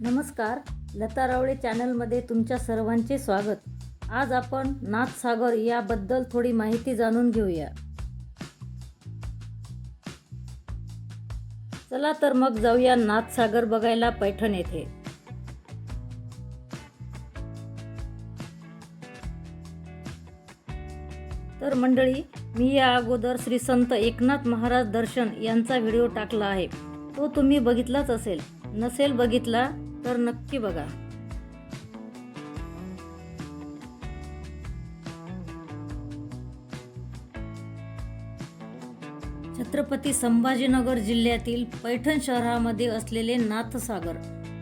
नमस्कार लता रावळे चॅनलमध्ये तुमच्या सर्वांचे स्वागत. आज आपण नाथसागर याबद्दल थोडी माहिती जाणून घेऊया. चला तर मग जाऊया नाथसागर बघायला पैठण येथे. तर मंडळी मी या अगोदर श्री संत एकनाथ महाराज दर्शन यांचा व्हिडिओ टाकला आहे. तो तुम्ही बघितलाच असेल. नसेल बघितला तर नक्की बघा. छत्रपती संभाजीनगर जिल्ह्यातील पैठण शहरामध्ये असलेले नाथसागर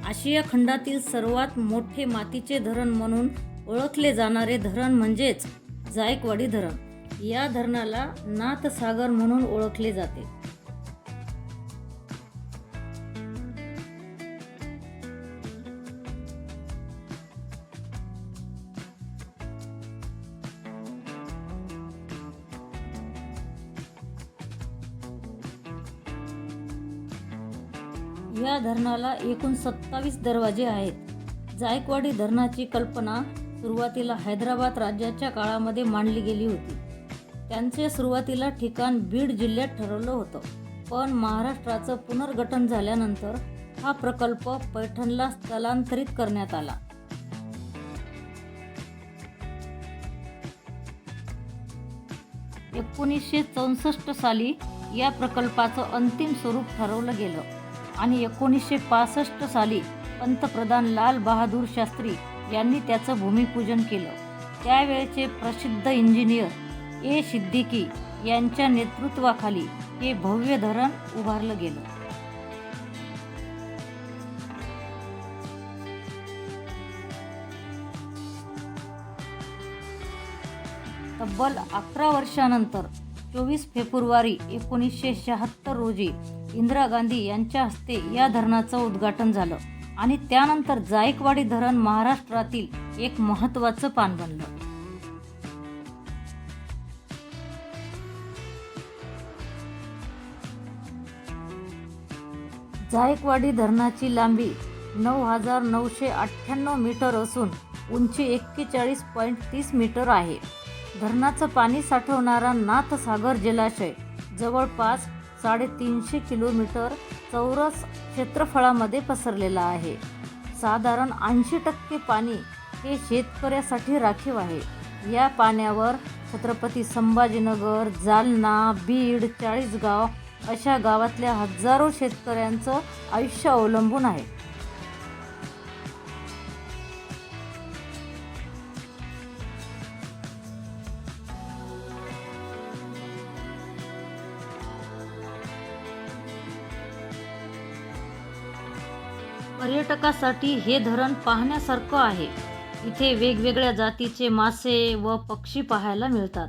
आशिया खंडातील सर्वात मोठे मातीचे धरण म्हणून ओळखले जाणारे धरण म्हणजेच जायकवाडी धरण. या धरणाला नाथसागर म्हणून ओळखले जाते. या धरणाला एकूण सत्तावीस दरवाजे आहेत. जायकवाडी धरणाची कल्पना सुरुवातीला हैदराबाद राज्याच्या काळामध्ये मांडली गेली होती. त्यांचे सुरुवातीला ठिकाण बीड जिल्ह्यात ठरवलं होतं. पण महाराष्ट्राचं पुनर्गठन झाल्यानंतर हा प्रकल्प पैठणला स्थलांतरित करण्यात आला. एकोणीसशे चौसष्ट साली या प्रकल्पाचं अंतिम स्वरूप ठरवलं गेलं. आणि एकोणीसशे पासष्ट साली पंतप्रधान लाल बहादूर शास्त्री यांनी त्याचं भूमिपूजन केलं. त्यावेळचे प्रसिद्ध इंजिनियर ए सिद्दीकी यांच्या नेतृत्वाखाली हे भव्य धरण उभारलं गेलं. तब्बल अकरा वर्षानंतर चोवीस फेब्रुवारी एकोणीसशे शहात्तर रोजी इंदिरा गांधी यांच्या हस्ते या धरणाचं उद्घाटन झालं आणि त्यानंतर जायकवाडी धरण महाराष्ट्रातील एक महत्त्वाचं पान बनलं. जायकवाडी धरणाची लांबी नऊ हजार नऊशे अठ्ठ्याण्णव मीटर असून उंची एक्केचाळीस पॉईंट तीस मीटर आहे. धरणाचं पाणी साठवणारा नाथसागर जलाशय जवळपास साडेतीनशे किलोमीटर चौरस क्षेत्रफळामध्ये पसरलेला आहे. साधारण ऐंशी टक्के पाणी हे शेतकऱ्यासाठी राखीव आहे. या पाण्यावर छत्रपती संभाजीनगर जालना बीड चाळीसगाव अशा गावातल्या हजारो शेतकऱ्यांचं आयुष्य अवलंबून आहे. पर्यटकासाठी हे धरण पाहण्यासारखं आहे. इथे वेगवेगळ्या जातीचे मासे व पक्षी पाहायला मिळतात.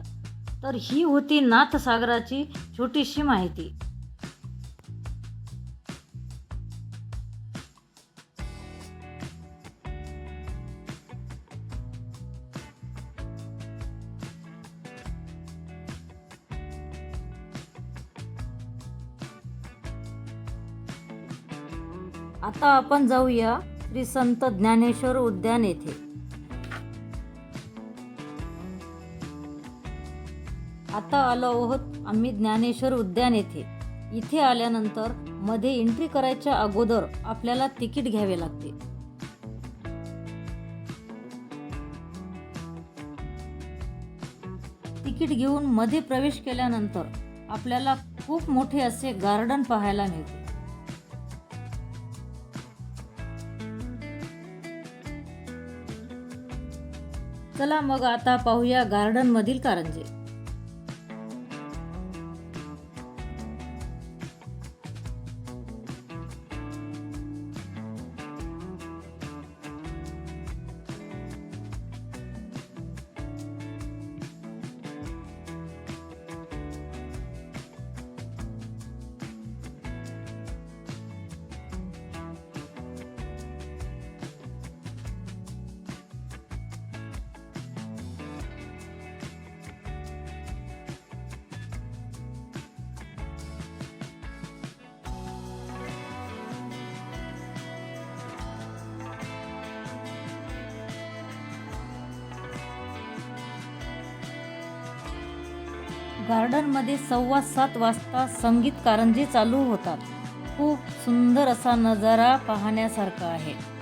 तर ही होती नाथसागराची छोटीशी माहिती. आता आपण जाऊया श्री संत ज्ञानेश्वर उद्यान येथे. आता आलो आहोत आम्ही ज्ञानेश्वर उद्यान येथे. इथे आल्यानंतरमध्ये एंट्री करायच्या अगोदर आपल्याला तिकीट घ्यावे लागते. तिकीट घेऊन मध्ये प्रवेश केल्यानंतर आपल्याला खूप मोठे असे गार्डन पाहायला मिळते. चला मग आता पाहूया गार्डनमधील कारंजे. गार्डनमध्ये सव्वा सात वाजता संगीत कारंजे चालू होतात. खूप सुंदर असा नजारा पाहण्यासारखा आहे.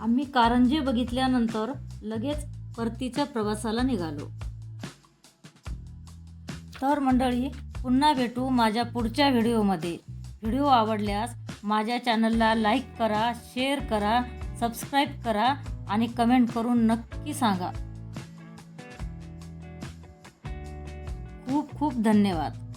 आम्ही कारंजे बघितल्यानंतर लगेच परतीच्या प्रवासाला निघालो. तर मंडळी पुन्हा भेटू माझ्या पुढच्या व्हिडिओमध्ये. व्हिडिओ आवडल्यास माझ्या चॅनलला लाईक करा शेअर करा सबस्क्राईब करा आणि कमेंट करून नक्की सांगा. खूप खूप धन्यवाद.